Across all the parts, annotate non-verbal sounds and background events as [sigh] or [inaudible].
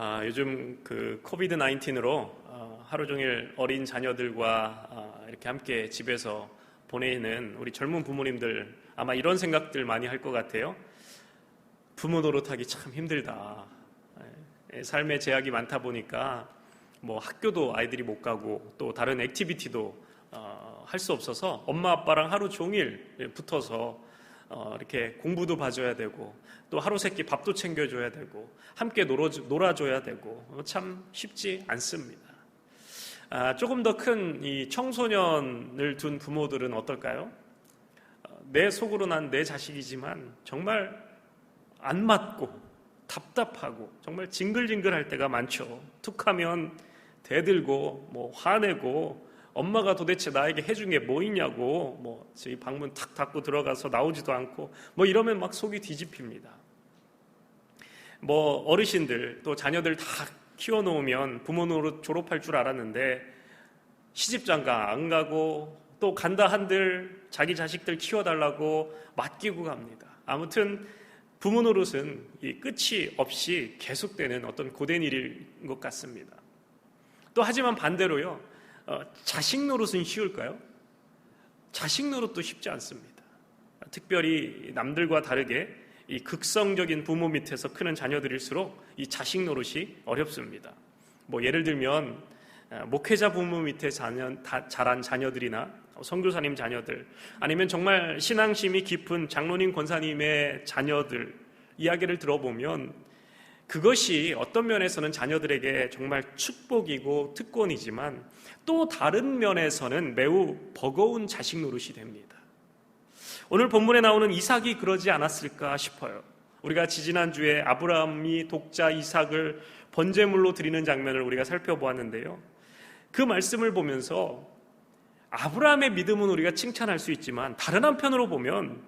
아, 요즘 그 코비드 19으로 어, 하루 종일 어린 자녀들과 어, 이렇게 함께 집에서 보내는 우리 젊은 부모님들 아마 이런 생각들 많이 할 것 같아요. 부모 노릇하기 참 힘들다. 예, 삶의 제약이 많다 보니까 뭐 학교도 아이들이 못 가고 또 다른 액티비티도 어, 할 수 없어서 엄마 아빠랑 하루 종일 붙어서 어, 이렇게 공부도 봐줘야 되고 또 하루 세끼 밥도 챙겨줘야 되고 함께 놀아, 줘야 되고 어, 참 쉽지 않습니다. 아, 조금 더 큰 이 청소년을 둔 부모들은 어떨까요? 어, 내 속으로 난 내 자식이지만 정말 안 맞고 답답하고 정말 징글징글할 때가 많죠. 툭하면 대들고 뭐 화내고 엄마가 도대체 나에게 해준 게 뭐 있냐고 뭐 저희 방문 탁 닫고 들어가서 나오지도 않고 뭐 이러면 막 속이 뒤집힙니다. 뭐 어르신들 또 자녀들 다 키워놓으면 부모 노릇 졸업할 줄 알았는데 시집장가 안 가고 또 간다 한들 자기 자식들 키워달라고 맡기고 갑니다. 아무튼 부모 노릇은 이 끝이 없이 계속되는 어떤 고된 일인 것 같습니다. 또 하지만 반대로요, 어, 자식 노릇은 쉬울까요? 자식 노릇도 쉽지 않습니다. 특별히 남들과 다르게 이 극성적인 부모 밑에서 크는 자녀들일수록 이 자식 노릇이 어렵습니다. 뭐 예를 들면 어, 목회자 부모 밑에 자녀, 자란 자녀들이나 성교사님 자녀들 아니면 정말 신앙심이 깊은 장로님 권사님의 자녀들 이야기를 들어보면 그것이 어떤 면에서는 자녀들에게 정말 축복이고 특권이지만 또 다른 면에서는 매우 버거운 자식 노릇이 됩니다. 오늘 본문에 나오는 이삭이 그러지 않았을까 싶어요. 우리가 지지난주에 아브라함이 독자 이삭을 번제물로 드리는 장면을 우리가 살펴보았는데요. 그 말씀을 보면서 아브라함의 믿음은 우리가 칭찬할 수 있지만 다른 한편으로 보면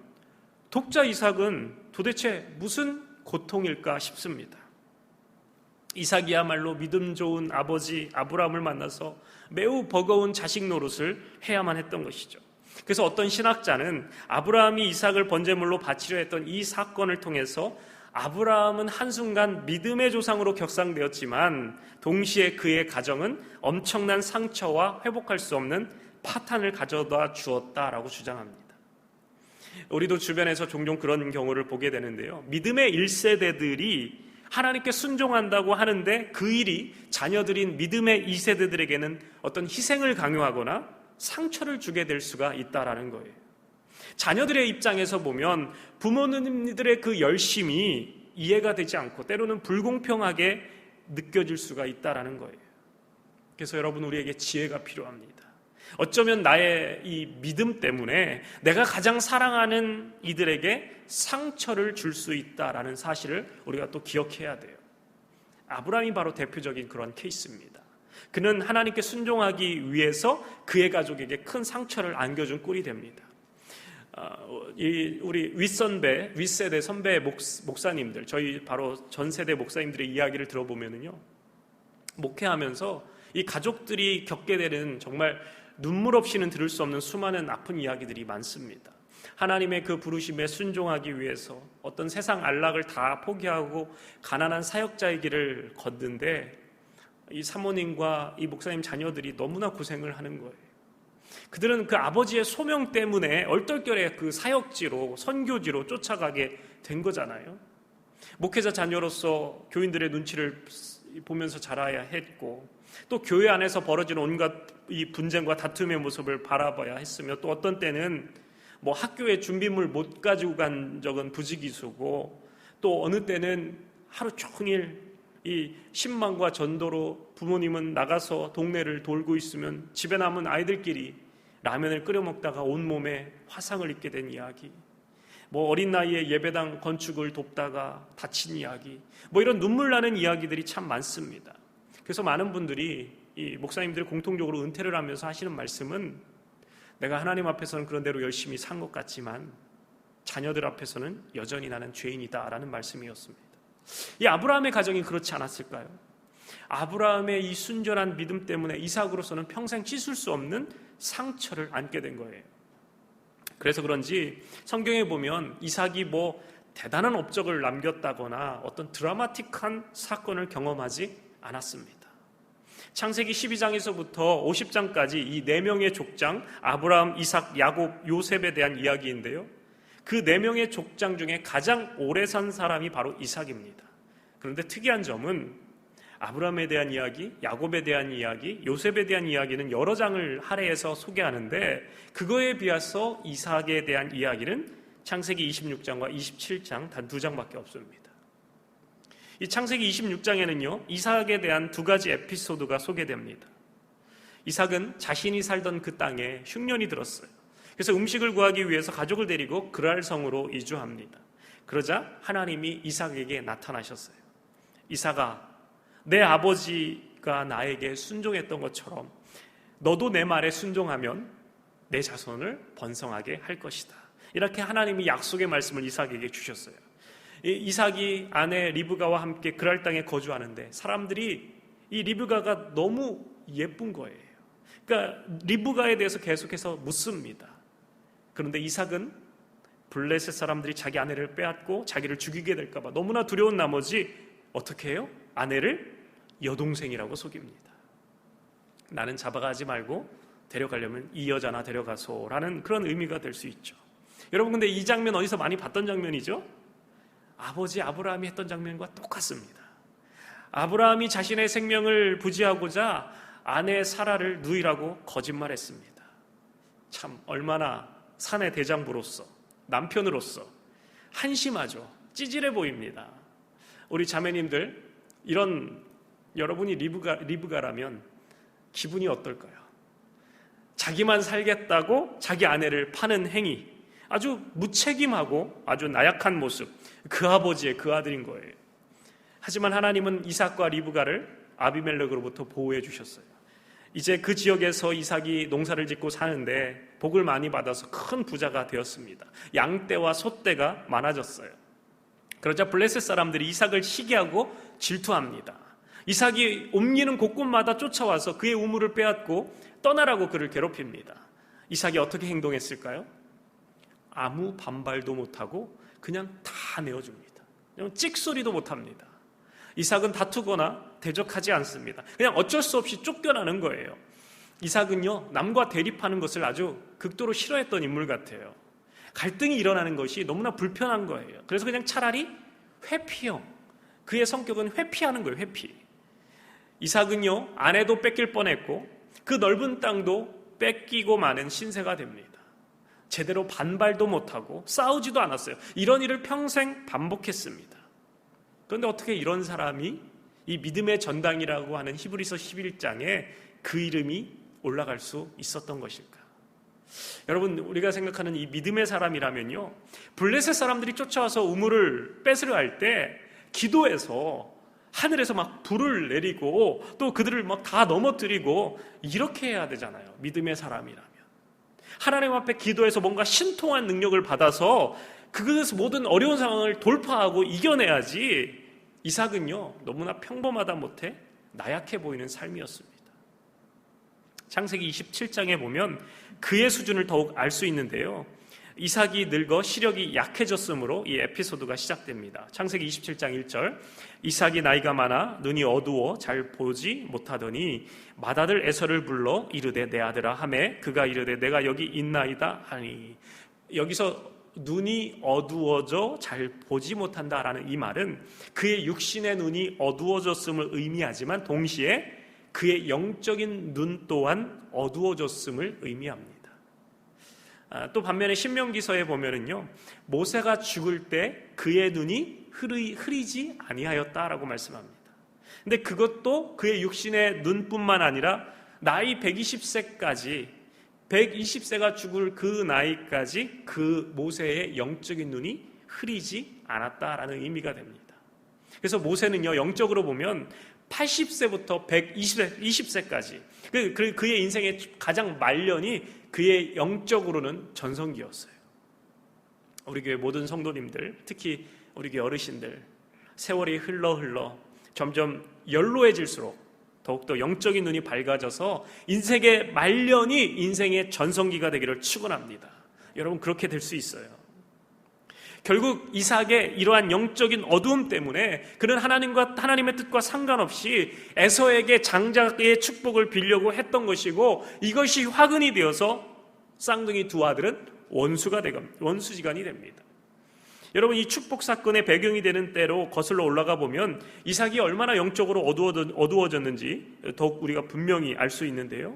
독자 이삭은 도대체 무슨 고통일까 싶습니다. 이삭이야말로 믿음 좋은 아버지 아브라함을 만나서 매우 버거운 자식 노릇을 해야만 했던 것이죠. 그래서 어떤 신학자는 아브라함이 이삭을 번제물로 바치려 했던 이 사건을 통해서 아브라함은 한순간 믿음의 조상으로 격상되었지만 동시에 그의 가정은 엄청난 상처와 회복할 수 없는 파탄을 가져다 주었다라고 주장합니다. 우리도 주변에서 종종 그런 경우를 보게 되는데요. 믿음의 1세대들이 하나님께 순종한다고 하는데 그 일이 자녀들인 믿음의 2세대들에게는 어떤 희생을 강요하거나 상처를 주게 될 수가 있다라는 거예요. 자녀들의 입장에서 보면 부모님들의 그 열심이 이해가 되지 않고 때로는 불공평하게 느껴질 수가 있다라는 거예요. 그래서 여러분 우리에게 지혜가 필요합니다. 어쩌면 나의 이 믿음 때문에 내가 가장 사랑하는 이들에게 상처를 줄 수 있다라는 사실을 우리가 또 기억해야 돼요. 아브라함이 바로 대표적인 그런 케이스입니다. 그는 하나님께 순종하기 위해서 그의 가족에게 큰 상처를 안겨준 꼴이 됩니다. 어, 우리 윗선배, 윗세대 선배 목사님들, 저희 바로 전 세대 목사님들의 이야기를 들어보면요. 목회하면서 이 가족들이 겪게 되는 정말 눈물 없이는 들을 수 없는 수많은 아픈 이야기들이 많습니다. 하나님의 그 부르심에 순종하기 위해서 어떤 세상 안락을 다 포기하고 가난한 사역자의 길을 걷는데 이 사모님과 이 목사님 자녀들이 너무나 고생을 하는 거예요. 그들은 그 아버지의 소명 때문에 얼떨결에 그 사역지로 선교지로 쫓아가게 된 거잖아요. 목회자 자녀로서 교인들의 눈치를 보면서 자라야 했고 또 교회 안에서 벌어지는 온갖 이 분쟁과 다툼의 모습을 바라봐야 했으며 또 어떤 때는 뭐 학교에 준비물 못 가지고 간 적은 부지기수고 또 어느 때는 하루 종일 이 신망과 전도로 부모님은 나가서 동네를 돌고 있으면 집에 남은 아이들끼리 라면을 끓여 먹다가 온몸에 화상을 입게 된 이야기. 뭐 어린 나이에 예배당 건축을 돕다가 다친 이야기. 뭐 이런 눈물 나는 이야기들이 참 많습니다. 그래서 많은 분들이 이 목사님들이 공통적으로 은퇴를 하면서 하시는 말씀은 내가 하나님 앞에서는 그런 대로 열심히 산 것 같지만 자녀들 앞에서는 여전히 나는 죄인이다라는 말씀이었습니다. 이 아브라함의 가정이 그렇지 않았을까요? 아브라함의 이 순전한 믿음 때문에 이삭으로서는 평생 씻을 수 없는 상처를 안게 된 거예요. 그래서 그런지 성경에 보면 이삭이 뭐 대단한 업적을 남겼다거나 어떤 드라마틱한 사건을 경험하지 않았습니다. 창세기 12장에서부터 50장까지 이 네 명의 족장 아브라함, 이삭, 야곱, 요셉에 대한 이야기인데요. 그 네 명의 족장 중에 가장 오래 산 사람이 바로 이삭입니다. 그런데 특이한 점은 아브라함에 대한 이야기, 야곱에 대한 이야기, 요셉에 대한 이야기는 여러 장을 할애해서 소개하는데 그거에 비해서 이삭에 대한 이야기는 창세기 26장과 27장 단 두 장밖에 없습니다. 이 창세기 26장에는요, 이삭에 대한 두 가지 에피소드가 소개됩니다. 이삭은 자신이 살던 그 땅에 흉년이 들었어요. 그래서 음식을 구하기 위해서 가족을 데리고 그랄성으로 이주합니다. 그러자 하나님이 이삭에게 나타나셨어요. 이삭아, 내 아버지가 나에게 순종했던 것처럼 너도 내 말에 순종하면 내 자손을 번성하게 할 것이다. 이렇게 하나님이 약속의 말씀을 이삭에게 주셨어요. 이삭이 아내 리브가와 함께 그랄 땅에 거주하는데 사람들이 이 리브가가 너무 예쁜 거예요. 그러니까 리브가에 대해서 계속해서 묻습니다. 그런데 이삭은 블레셋 사람들이 자기 아내를 빼앗고 자기를 죽이게 될까봐 너무나 두려운 나머지 어떻게 해요? 아내를 여동생이라고 속입니다. 나는 잡아가지 말고 데려가려면 이 여자나 데려가소라는 그런 의미가 될 수 있죠. 여러분 근데 이 장면 어디서 많이 봤던 장면이죠? 아버지 아브라함이 했던 장면과 똑같습니다. 아브라함이 자신의 생명을 부지하고자 아내 사라를 누이라고 거짓말했습니다. 참 얼마나 사내 대장부로서 남편으로서 한심하죠. 찌질해 보입니다. 우리 자매님들 이런 여러분이 리브가, 리브가라면 기분이 어떨까요? 자기만 살겠다고 자기 아내를 파는 행위 아주 무책임하고 아주 나약한 모습 그 아버지의 그 아들인 거예요. 하지만 하나님은 이삭과 리브가를 아비멜렉으로부터 보호해 주셨어요. 이제 그 지역에서 이삭이 농사를 짓고 사는데 복을 많이 받아서 큰 부자가 되었습니다. 양떼와 소떼가 많아졌어요. 그러자 블레셋 사람들이 이삭을 시기하고 질투합니다. 이삭이 옮기는 곳곳마다 쫓아와서 그의 우물을 빼앗고 떠나라고 그를 괴롭힙니다. 이삭이 어떻게 행동했을까요? 아무 반발도 못하고 그냥 다 내어줍니다. 그냥 찍소리도 못합니다. 이삭은 다투거나 대적하지 않습니다. 그냥 어쩔 수 없이 쫓겨나는 거예요. 이삭은요, 남과 대립하는 것을 아주 극도로 싫어했던 인물 같아요. 갈등이 일어나는 것이 너무나 불편한 거예요. 그래서 그냥 차라리 회피형. 그의 성격은 회피하는 거예요, 회피. 이삭은요, 아내도 뺏길 뻔했고, 그 넓은 땅도 뺏기고 마는 신세가 됩니다. 제대로 반발도 못하고 싸우지도 않았어요. 이런 일을 평생 반복했습니다. 그런데 어떻게 이런 사람이 이 믿음의 전당이라고 하는 히브리서 11장에 그 이름이 올라갈 수 있었던 것일까? 여러분, 우리가 생각하는 이 믿음의 사람이라면요. 블레셋 사람들이 쫓아와서 우물을 뺏으려 할 때 기도해서 하늘에서 막 불을 내리고 또 그들을 막 다 넘어뜨리고 이렇게 해야 되잖아요. 믿음의 사람이라면. 하나님 앞에 기도해서 뭔가 신통한 능력을 받아서 그것에서 모든 어려운 상황을 돌파하고 이겨내야지 이삭은요, 너무나 평범하다 못해 나약해 보이는 삶이었습니다. 창세기 27장에 보면 그의 수준을 더욱 알 수 있는데요. 이삭이 늙어 시력이 약해졌으므로 이 에피소드가 시작됩니다. 창세기 27장 1절. 이삭이 나이가 많아 눈이 어두워 잘 보지 못하더니 맏아들 에서를 불러 이르되 내 아들아 하매 그가 이르되 내가 여기 있나이다 하니 여기서 눈이 어두워져 잘 보지 못한다라는 이 말은 그의 육신의 눈이 어두워졌음을 의미하지만 동시에 그의 영적인 눈 또한 어두워졌음을 의미합니다. 아, 또 반면에 신명기서에 보면은요 모세가 죽을 때 그의 눈이 흐리, 흐리지 아니하였다라고 말씀합니다. 근데 그것도 그의 육신의 눈뿐만 아니라 나이 120세까지 120세가 죽을 그 나이까지 그 모세의 영적인 눈이 흐리지 않았다라는 의미가 됩니다. 그래서 모세는요 영적으로 보면 80세부터 120세, 까지 그, 그, 그의 인생의 가장 말년이 그의 영적으로는 전성기였어요. 우리 교회 모든 성도님들, 특히 우리 교회 어르신들, 세월이 흘러 흘러 점점 연로해질수록 더욱더 영적인 눈이 밝아져서 인생의 말년이 인생의 전성기가 되기를 축원합니다. 여러분 그렇게 될 수 있어요. 결국 이삭의 이러한 영적인 어두움 때문에 그는 하나님과 하나님의 뜻과 상관없이 에서에게 장자의 축복을 빌려고 했던 것이고 이것이 화근이 되어서 쌍둥이 두 아들은 원수가 되고 원수지간이 됩니다. 여러분 이 축복 사건의 배경이 되는 때로 거슬러 올라가 보면 이삭이 얼마나 영적으로 어두워졌는지 더욱 우리가 분명히 알 수 있는데요.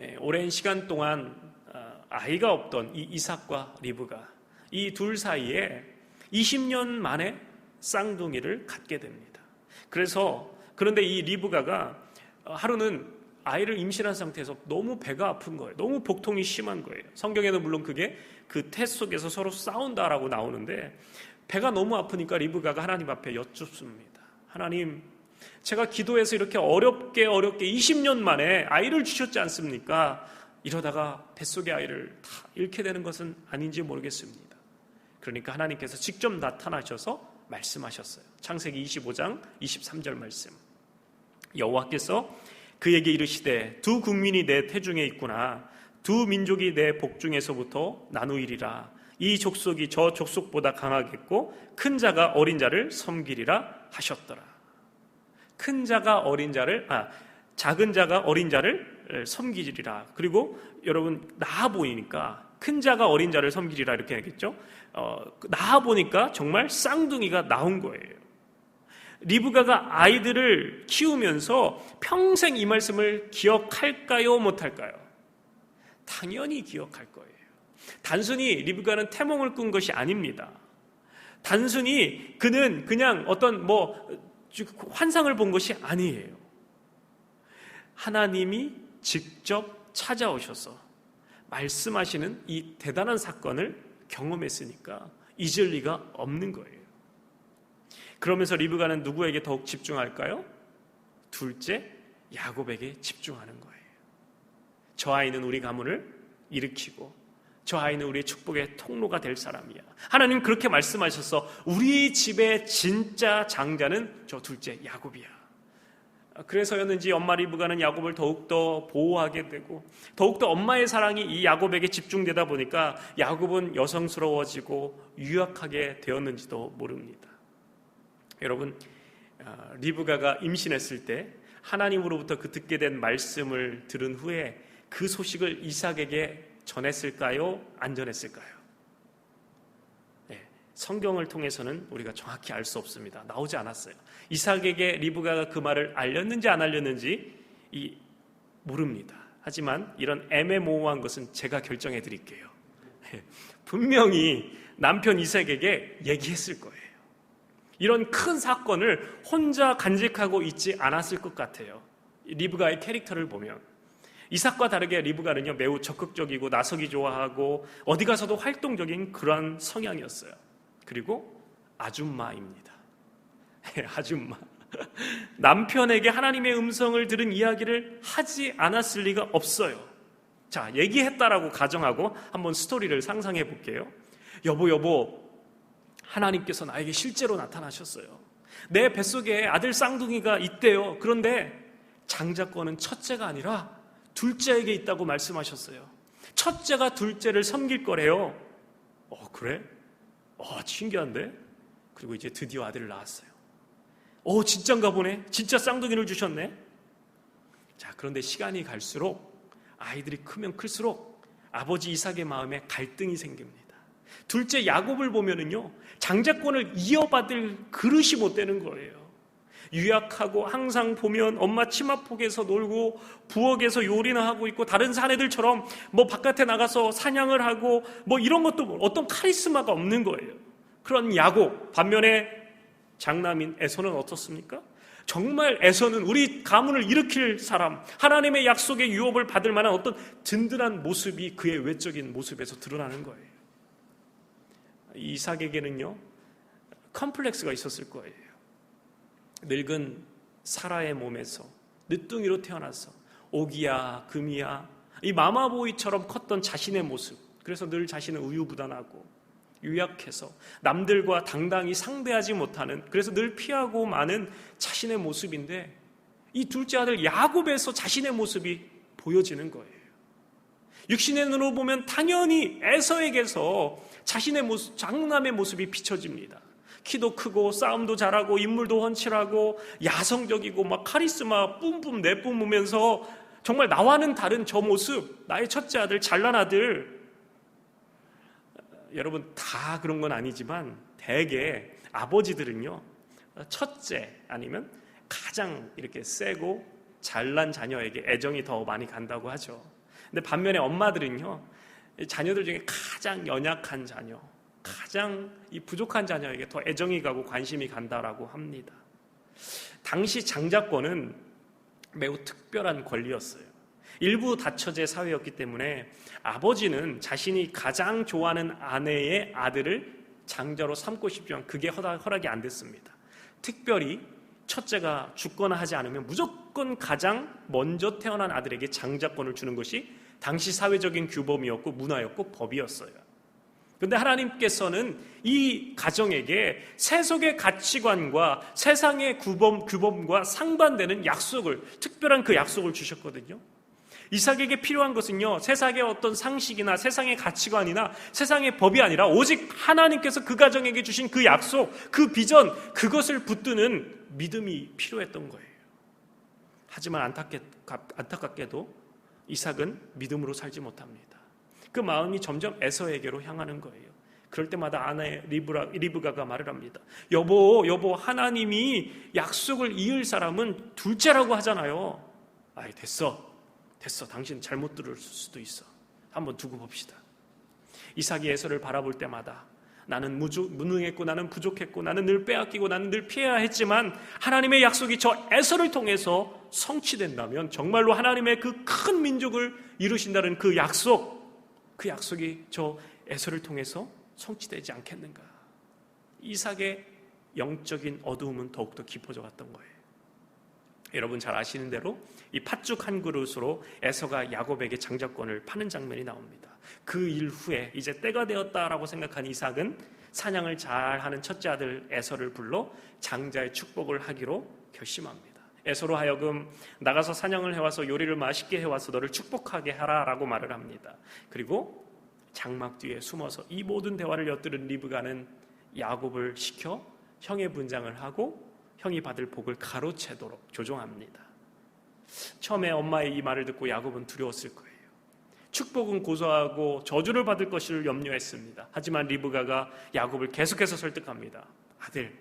예, 오랜 시간 동안 아, 아이가 없던 이 이삭과 리브가 이 둘 사이에 20년 만에 쌍둥이를 갖게 됩니다. 그래서 그런데 이 리브가가 하루는 아이를 임신한 상태에서 너무 배가 아픈 거예요. 너무 복통이 심한 거예요. 성경에는 물론 그게 그 태 속에서 서로 싸운다라고 나오는데 배가 너무 아프니까 리브가가 하나님 앞에 여쭙습니다. 하나님, 제가 기도해서 이렇게 어렵게 어렵게 20년 만에 아이를 주셨지 않습니까? 이러다가 뱃속의 아이를 다 잃게 되는 것은 아닌지 모르겠습니다. 그러니까 하나님께서 직접 나타나셔서 말씀하셨어요. 창세기 25장 23절 말씀. 여호와께서 그에게 이르시되 두 국민이 내 태중에 있구나 두 민족이 내 복중에서부터 나누이리라 이 족속이 저 족속보다 강하겠고 큰 자가 어린 자를 섬기리라 하셨더라. 큰 자가 어린 자를 아 작은 자가 어린 자를 섬기리라. 그리고 여러분 나아 보이니까 큰 자가 어린 자를 섬기리라 이렇게 하겠죠. 어, 나아 보니까 정말 쌍둥이가 나온 거예요. 리브가가 아이들을 키우면서 평생 이 말씀을 기억할까요? 못할까요? 당연히 기억할 거예요. 단순히 리브가는 태몽을 꾼 것이 아닙니다. 단순히 그는 그냥 어떤 뭐 환상을 본 것이 아니에요. 하나님이 직접 찾아오셔서 말씀하시는 이 대단한 사건을 경험했으니까 잊을 리가 없는 거예요. 그러면서 리브가는 누구에게 더욱 집중할까요? 둘째, 야곱에게 집중하는 거예요. 저 아이는 우리 가문을 일으키고 저 아이는 우리의 축복의 통로가 될 사람이야. 하나님 그렇게 말씀하셔서 우리 집의 진짜 장자는 저 둘째 야곱이야. 그래서였는지 엄마 리브가는 야곱을 더욱더 보호하게 되고 더욱더 엄마의 사랑이 이 야곱에게 집중되다 보니까 야곱은 여성스러워지고 유약하게 되었는지도 모릅니다. 여러분 아, 리브가가 임신했을 때 하나님으로부터 그 듣게 된 말씀을 들은 후에 그 소식을 이삭에게 전했을까요? 안 전했을까요? 네, 성경을 통해서는 우리가 정확히 알 수 없습니다. 나오지 않았어요. 이삭에게 리브가가 그 말을 알렸는지 안 알렸는지 이 모릅니다. 하지만 이런 애매모호한 것은 제가 결정해 드릴게요. 네, [laughs] 분명히 남편 이삭에게 얘기했을 거예요. 이런 큰 사건을 혼자 간직하고 있지 않았을 것 같아요. 리브가의 캐릭터를 보면. 이삭과 다르게 리브가는요, 매우 적극적이고 나서기 좋아하고 어디 가서도 활동적인 그런 성향이었어요. 그리고 아줌마입니다. 아줌마. [laughs] 남편에게 하나님의 음성을 들은 이야기를 하지 않았을 리가 없어요. 자, 얘기했다라고 가정하고 한번 스토리를 상상해 볼게요. 여보, 여보, 하나님께서 나에게 실제로 나타나셨어요. 내 뱃속에 아들 쌍둥이가 있대요. 그런데 장자권은 첫째가 아니라 둘째에게 있다고 말씀하셨어요. 첫째가 둘째를 섬길 거래요. 어, 그래? 어, 신기한데? 그리고 이제 드디어 아들을 낳았어요. 어, 진짠가 보네? 진짜 쌍둥이를 주셨네? 자, 그런데 시간이 갈수록 아이들이 크면 클수록 아버지 이삭의 마음에 갈등이 생깁니다. 둘째 야곱을 보면은요, 장자권을 이어받을 그릇이 못 되는 거예요. 유약하고 항상 보면 엄마 치마폭에서 놀고 부엌에서 요리나 하고 있고 다른 사내들처럼 뭐 바깥에 나가서 사냥을 하고 뭐 이런 것도 어떤 카리스마가 없는 거예요. 그런 야곱 반면에 장남인 에서는 어떻습니까? 정말 에서는 우리 가문을 일으킬 사람, 하나님의 약속의 유업을 받을 만한 어떤 든든한 모습이 그의 외적인 모습에서 드러나는 거예요. 이삭에게는요, 컴플렉스가 있었을 거예요. 늙은 사라의 몸에서 늦둥이로 태어나서 오기야, 금이야, 이 마마보이처럼 컸던 자신의 모습. 그래서 늘 자신은 우유부단하고 유약해서 남들과 당당히 상대하지 못하는 그래서 늘 피하고 마는 자신의 모습인데 이 둘째 아들 야곱에서 자신의 모습이 보여지는 거예요. 육신의 눈으로 보면 당연히 에서에게서 자신의 모습, 장남의 모습이 비춰집니다. 키도 크고 싸움도 잘하고 인물도 훤칠하고 야성적이고 막 카리스마 뿜뿜 내뿜으면서 정말 나와는 다른 저 모습, 나의 첫째 아들, 잘난 아들. 여러분 다 그런 건 아니지만 대개 아버지들은요 첫째 아니면 가장 이렇게 세고 잘난 자녀에게 애정이 더 많이 간다고 하죠. 근데 반면에 엄마들은요 자녀들 중에 가장 연약한 자녀, 가장 이 부족한 자녀에게 더 애정이 가고 관심이 간다라고 합니다. 당시 장자권은 매우 특별한 권리였어요. 일부 다처제 사회였기 때문에 아버지는 자신이 가장 좋아하는 아내의 아들을 장자로 삼고 싶지만 그게 허락이 안 됐습니다. 특별히 첫째가 죽거나 하지 않으면 무조건 가장 먼저 태어난 아들에게 장자권을 주는 것이 당시 사회적인 규범이었고 문화였고 법이었어요. 그런데 하나님께서는 이 가정에게 세속의 가치관과 세상의 규범, 규범과 상반되는 약속을, 특별한 그 약속을 주셨거든요. 이삭에게 필요한 것은요, 세상의 어떤 상식이나 세상의 가치관이나 세상의 법이 아니라 오직 하나님께서 그 가정에게 주신 그 약속, 그 비전, 그것을 붙드는 믿음이 필요했던 거예요. 하지만 안타깝게, 안타깝게도 이삭은 믿음으로 살지 못합니다. 그 마음이 점점 에서에게로 향하는 거예요. 그럴 때마다 아내 리브라, 리브가가 말을 합니다. 여보, 여보, 하나님이 약속을 이을 사람은 둘째라고 하잖아요. 아이, 됐어. 됐어. 당신 잘못 들을 수도 있어. 한번 두고 봅시다. 이삭이 에서를 바라볼 때마다 나는 무주, 무능했고 나는 부족했고 나는 늘 빼앗기고 나는 늘 피해야 했지만 하나님의 약속이 저 에서를 통해서 성취된다면 정말로 하나님의 그 큰 민족을 이루신다는 그 약속 그 약속이 저 에서를 통해서 성취되지 않겠는가? 이삭의 영적인 어두움은 더욱더 깊어져 갔던 거예요. 여러분 잘 아시는 대로 이 팥죽 한 그릇으로 에서가 야곱에게 장자권을 파는 장면이 나옵니다. 그 일 후에 이제 때가 되었다라고 생각한 이삭은 사냥을 잘하는 첫째 아들 에서를 불러 장자의 축복을 하기로 결심합니다. 에서로 하여금 나가서 사냥을 해와서 요리를 맛있게 해와서 너를 축복하게 하라라고 말을 합니다. 그리고 장막 뒤에 숨어서 이 모든 대화를 엿들은 리브가는 야곱을 시켜 형의 분장을 하고 형이 받을 복을 가로채도록 조종합니다. 처음에 엄마의 이 말을 듣고 야곱은 두려웠을 거예요. 축복은 고소하고 저주를 받을 것을 염려했습니다. 하지만 리브가가 야곱을 계속해서 설득합니다. 아들,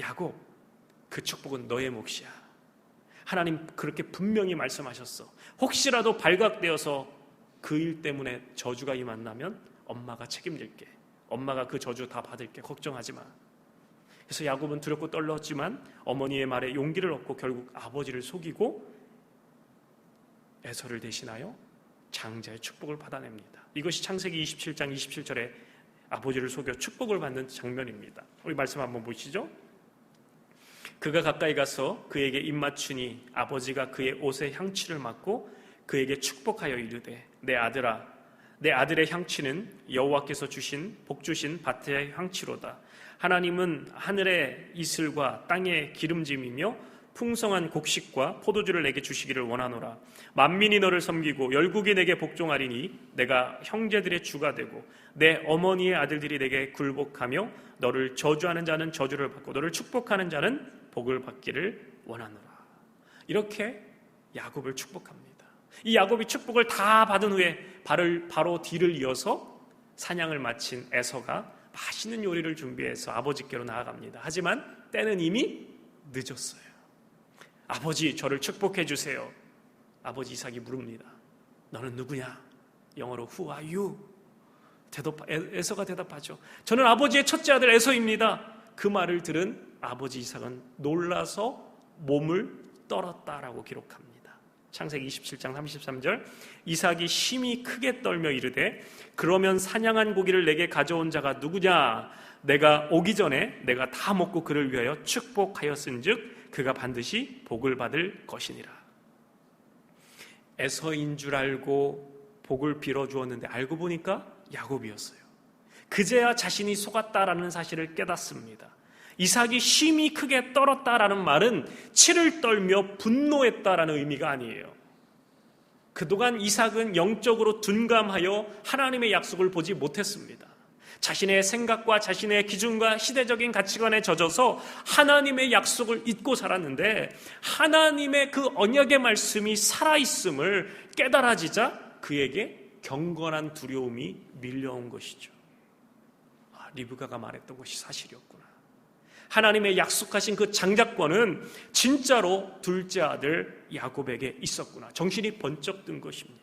야곱, 그 축복은 너의 몫이야. 하나님 그렇게 분명히 말씀하셨어. 혹시라도 발각되어서 그 일 때문에 저주가 임한다면 엄마가 책임질게. 엄마가 그 저주 다 받을게. 걱정하지 마. 그래서 야곱은 두렵고 떨렸지만 어머니의 말에 용기를 얻고 결국 아버지를 속이고 에서를 대신하여 장자의 축복을 받아냅니다. 이것이 창세기 27장 27절에 아버지를 속여 축복을 받는 장면입니다. 우리 말씀 한번 보시죠. 그가 가까이 가서 그에게 입맞추니 아버지가 그의 옷에 향취를 맡고 그에게 축복하여 이르되 내 아들아 내 아들의 향취는 여호와께서 주신 복 주신 밭의 향취로다. 하나님은 하늘의 이슬과 땅의 기름짐이며 풍성한 곡식과 포도주를 내게 주시기를 원하노라. 만민이 너를 섬기고 열국이 내게 복종하리니 내가 형제들의 주가 되고 내 어머니의 아들들이 내게 굴복하며 너를 저주하는 자는 저주를 받고 너를 축복하는 자는 복을 받기를 원하노라. 이렇게 야곱을 축복합니다. 이 야곱이 축복을 다 받은 후에 바로, 바로 뒤를 이어서 사냥을 마친 에서가 맛있는 요리를 준비해서 아버지께로 나아갑니다. 하지만 때는 이미 늦었어요. 아버지, 저를 축복해 주세요. 아버지 이삭이 물습니다. 너는 누구냐? 영어로 Who are you? 대답, 에서가 대답하죠. 저는 아버지의 첫째 아들 에서입니다. 그 말을 들은 아버지 이삭은 놀라서 몸을 떨었다라고 기록합니다. 창세기 27장 33절 이삭이 심히 크게 떨며 이르되 그러면 사냥한 고기를 내게 가져온 자가 누구냐 내가 오기 전에 내가 다 먹고 그를 위하여 축복하였은즉 그가 반드시 복을 받을 것이니라. 에서인 줄 알고 복을 빌어 주었는데 알고 보니까 야곱이었어요. 그제야 자신이 속았다라는 사실을 깨닫습니다. 이삭이 심히 크게 떨었다라는 말은 치를 떨며 분노했다라는 의미가 아니에요. 그동안 이삭은 영적으로 둔감하여 하나님의 약속을 보지 못했습니다. 자신의 생각과 자신의 기준과 시대적인 가치관에 젖어서 하나님의 약속을 잊고 살았는데 하나님의 그 언약의 말씀이 살아있음을 깨달아지자 그에게 경건한 두려움이 밀려온 것이죠. 아, 리브가가 말했던 것이 사실이었구나. 하나님의 약속하신 그 장자권은 진짜로 둘째 아들 야곱에게 있었구나. 정신이 번쩍 든 것입니다.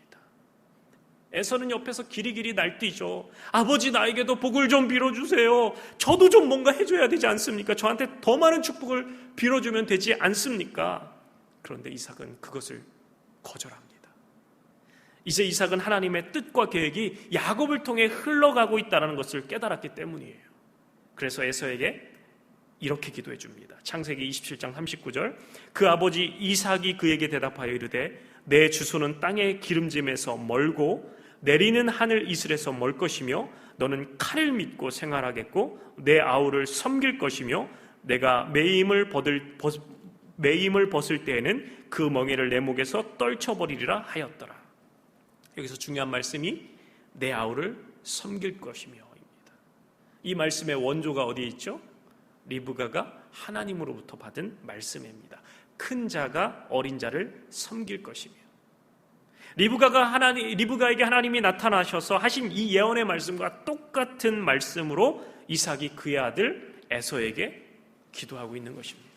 에서는 옆에서 길이길이 날뛰죠. 아버지 나에게도 복을 좀 빌어주세요. 저도 좀 뭔가 해줘야 되지 않습니까? 저한테 더 많은 축복을 빌어주면 되지 않습니까? 그런데 이삭은 그것을 거절합니다. 이제 이삭은 하나님의 뜻과 계획이 야곱을 통해 흘러가고 있다는 것을 깨달았기 때문이에요. 그래서 에서에게 이렇게 기도해 줍니다. 창세기 27장 39절. 그 아버지 이삭이 그에게 대답하여 이르되 내 주소는 땅의 기름짐에서 멀고 내리는 하늘 이슬에서 멀 것이며 너는 칼을 믿고 생활하겠고 내 아우를 섬길 것이며 내가 매임을 벗을, 벗, 매임을 벗을 때에는 그 멍에를 내 목에서 떨쳐버리리라 하였더라. 여기서 중요한 말씀이 내 아우를 섬길 것이며입니다. 이 말씀의 원조가 어디에 있죠? 리브가가 하나님으로부터 받은 말씀입니다. 큰 자가 어린 자를 섬길 것이며 리브가가 하나님, 리브가에게 하나님이 나타나셔서 하신 이 예언의 말씀과 똑같은 말씀으로 이삭이 그의 아들 에서에게 기도하고 있는 것입니다.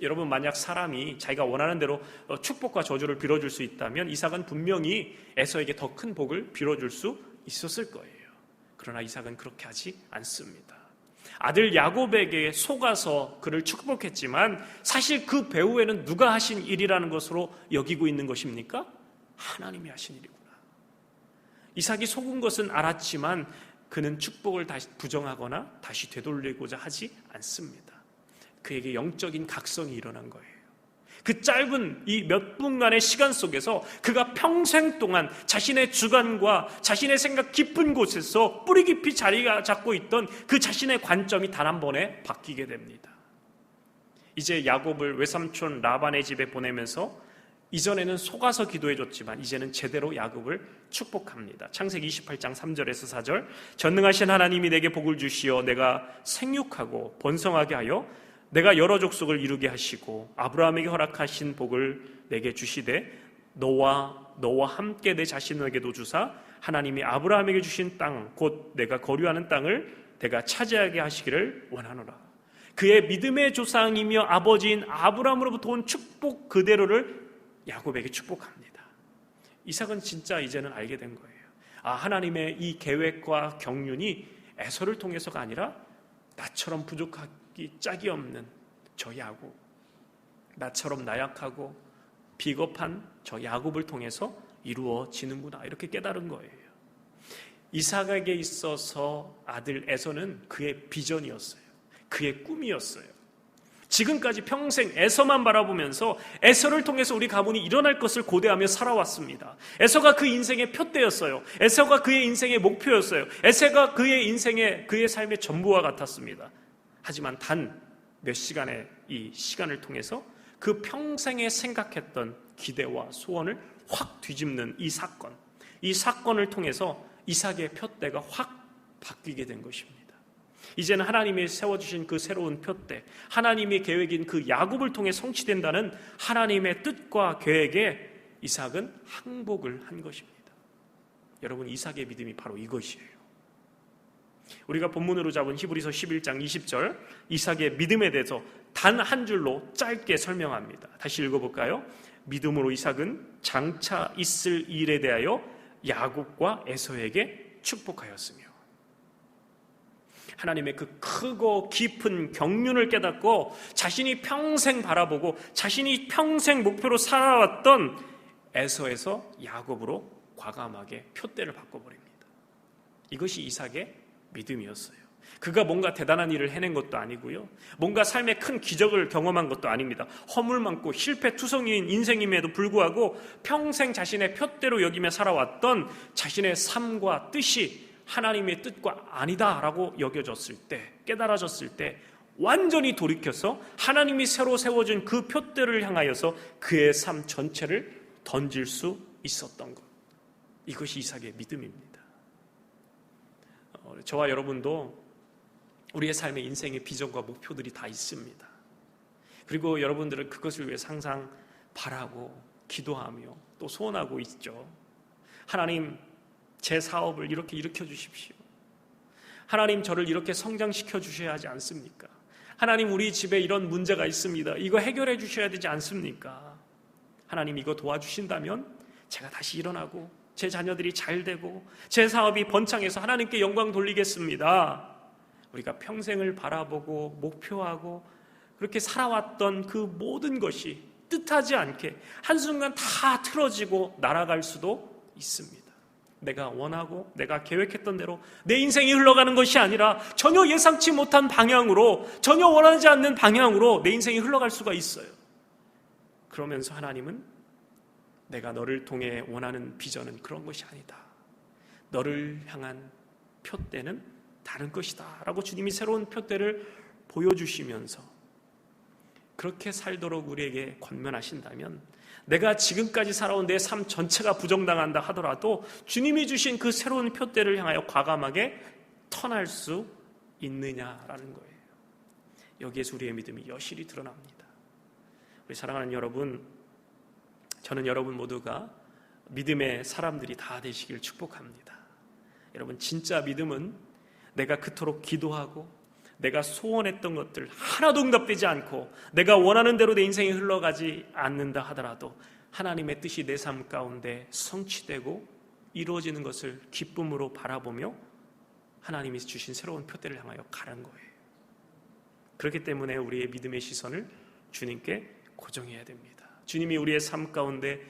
여러분 만약 사람이 자기가 원하는 대로 어, 축복과 저주를 빌어줄 수 있다면 이삭은 분명히 에서에게 더 큰 복을 빌어줄 수 있었을 거예요. 그러나 이삭은 그렇게 하지 않습니다. 아들 야곱에게 속아서 그를 축복했지만 사실 그 배후에는 누가 하신 일이라는 것으로 여기고 있는 것입니까? 하나님이 하신 일이구나. 이삭이 속은 것은 알았지만 그는 축복을 다시 부정하거나 다시 되돌리고자 하지 않습니다. 그에게 영적인 각성이 일어난 거예요. 그 짧은 이 몇 분간의 시간 속에서 그가 평생 동안 자신의 주관과 자신의 생각 깊은 곳에서 뿌리 깊이 자리가 잡고 있던 그 자신의 관점이 단 한 번에 바뀌게 됩니다. 이제 야곱을 외삼촌 라반의 집에 보내면서 이전에는 속아서 기도해줬지만 이제는 제대로 야곱을 축복합니다. 창세기 28장 3절에서 4절 전능하신 하나님이 내게 복을 주시어 내가 생육하고 번성하게 하여 내가 여러 족속을 이루게 하시고 아브라함에게 허락하신 복을 내게 주시되 너와 너와 함께 내 자신에게도 주사 하나님이 아브라함에게 주신 땅 곧 내가 거류하는 땅을 내가 차지하게 하시기를 원하노라. 그의 믿음의 조상이며 아버지인 아브라함으로부터 온 축복 그대로를 야곱에게 축복합니다. 이삭은 진짜 이제는 알게 된 거예요. 아, 하나님의 이 계획과 경륜이 에서를 통해서가 아니라 나처럼 부족하 기 짝이 없는 저 야곱, 나처럼 나약하고 비겁한 저 야곱을 통해서 이루어지는구나 이렇게 깨달은 거예요. 이삭에게 있어서 아들 에서는 그의 비전이었어요. 그의 꿈이었어요. 지금까지 평생 에서만 바라보면서 에서를 통해서 우리 가문이 일어날 것을 고대하며 살아왔습니다. 에서가 그 인생의 표대였어요. 에서가 그의 인생의 목표였어요. 에서가 그의 인생의 그의 삶의 전부와 같았습니다. 하지만 단 몇 시간의 이 시간을 통해서 그 평생에 생각했던 기대와 소원을 확 뒤집는 이 사건, 이 사건을 통해서 이삭의 표대가 확 바뀌게 된 것입니다. 이제는 하나님이 세워주신 그 새로운 표대, 하나님의 계획인 그 야곱을 통해 성취된다는 하나님의 뜻과 계획에 이삭은 항복을 한 것입니다. 여러분, 이삭의 믿음이 바로 이것이에요. 우리가 본문으로 잡은 히브리서 11장 20절 이삭의 믿음에 대해서 단 한 줄로 짧게 설명합니다. 다시 읽어볼까요? 믿음으로 이삭은 장차 있을 일에 대하여 야곱과 에서에게 축복하였으며 하나님의 그 크고 깊은 경륜을 깨닫고 자신이 평생 바라보고 자신이 평생 목표로 살아왔던 에서에서 야곱으로 과감하게 표대를 바꿔버립니다. 이것이 이삭의 믿음이었어요. 그가 뭔가 대단한 일을 해낸 것도 아니고요. 뭔가 삶의 큰 기적을 경험한 것도 아닙니다. 허물 많고 실패 투성이인 인생임에도 불구하고 평생 자신의 표대로 여기며 살아왔던 자신의 삶과 뜻이 하나님의 뜻과 아니다라고 여겨졌을 때, 깨달아졌을 때 완전히 돌이켜서 하나님이 새로 세워준 그 표대를 향하여서 그의 삶 전체를 던질 수 있었던 것. 이것이 이삭의 믿음입니다. 어, 저와 여러분도 우리의 삶의 인생의 비전과 목표들이 다 있습니다. 그리고 여러분들은 그것을 위해 항상 바라고 기도하며 또 소원하고 있죠. 하나님, 제 사업을 이렇게 일으켜 주십시오. 하나님, 저를 이렇게 성장시켜 주셔야 하지 않습니까? 하나님, 우리 집에 이런 문제가 있습니다. 이거 해결해 주셔야 되지 않습니까? 하나님, 이거 도와주신다면 제가 다시 일어나고 제 자녀들이 잘 되고 제 사업이 번창해서 하나님께 영광 돌리겠습니다. 우리가 평생을 바라보고 목표하고 그렇게 살아왔던 그 모든 것이 뜻하지 않게 한순간 다 틀어지고 날아갈 수도 있습니다. 내가 원하고 내가 계획했던 대로 내 인생이 흘러가는 것이 아니라 전혀 예상치 못한 방향으로 전혀 원하지 않는 방향으로 내 인생이 흘러갈 수가 있어요. 그러면서 하나님은 내가 너를 통해 원하는 비전은 그런 것이 아니다. 너를 향한 표대는 다른 것이다. 라고 주님이 새로운 표대를 보여주시면서 그렇게 살도록 우리에게 권면하신다면 내가 지금까지 살아온 내 삶 전체가 부정당한다 하더라도 주님이 주신 그 새로운 표대를 향하여 과감하게 턴할 수 있느냐라는 거예요. 여기에서 우리의 믿음이 여실히 드러납니다. 우리 사랑하는 여러분, 저는 여러분 모두가 믿음의 사람들이 다 되시길 축복합니다. 여러분, 진짜 믿음은 내가 그토록 기도하고 내가 소원했던 것들 하나도 응답되지 않고 내가 원하는 대로 내 인생이 흘러가지 않는다 하더라도 하나님의 뜻이 내 삶 가운데 성취되고 이루어지는 것을 기쁨으로 바라보며 하나님이 주신 새로운 표대를 향하여 가는 거예요. 그렇기 때문에 우리의 믿음의 시선을 주님께 고정해야 됩니다. 주님이 우리의 삶 가운데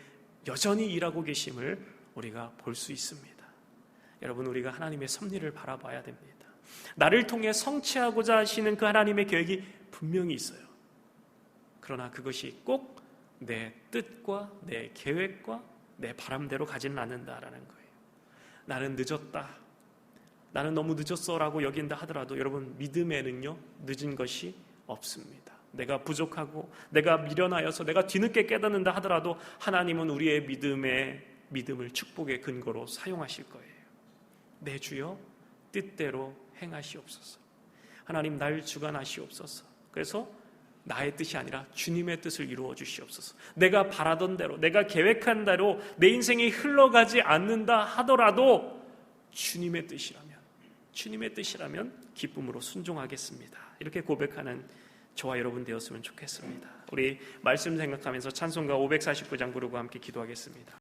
여전히 일하고 계심을 우리가 볼 수 있습니다. 여러분, 우리가 하나님의 섭리를 바라봐야 됩니다. 나를 통해 성취하고자 하시는 그 하나님의 계획이 분명히 있어요. 그러나 그것이 꼭 내 뜻과 내 계획과 내 바람대로 가지는 않는다라는 거예요. 나는 늦었다. 나는 너무 늦었어라고 여긴다 하더라도 여러분 믿음에는요 늦은 것이 없습니다. 내가 부족하고 내가 미련하여서 내가 뒤늦게 깨닫는다 하더라도 하나님은 우리의 믿음의 믿음을 축복의 근거로 사용하실 거예요. 내 주여 뜻대로 행하시옵소서. 하나님 날 주관하시옵소서. 그래서 나의 뜻이 아니라 주님의 뜻을 이루어 주시옵소서. 내가 바라던 대로, 내가 계획한 대로 내 인생이 흘러가지 않는다 하더라도 주님의 뜻이라면, 주님의 뜻이라면 기쁨으로 순종하겠습니다. 이렇게 고백하는 저와 여러분 되었으면 좋겠습니다. 우리 말씀 생각하면서 찬송가 549장 부르고 함께 기도하겠습니다.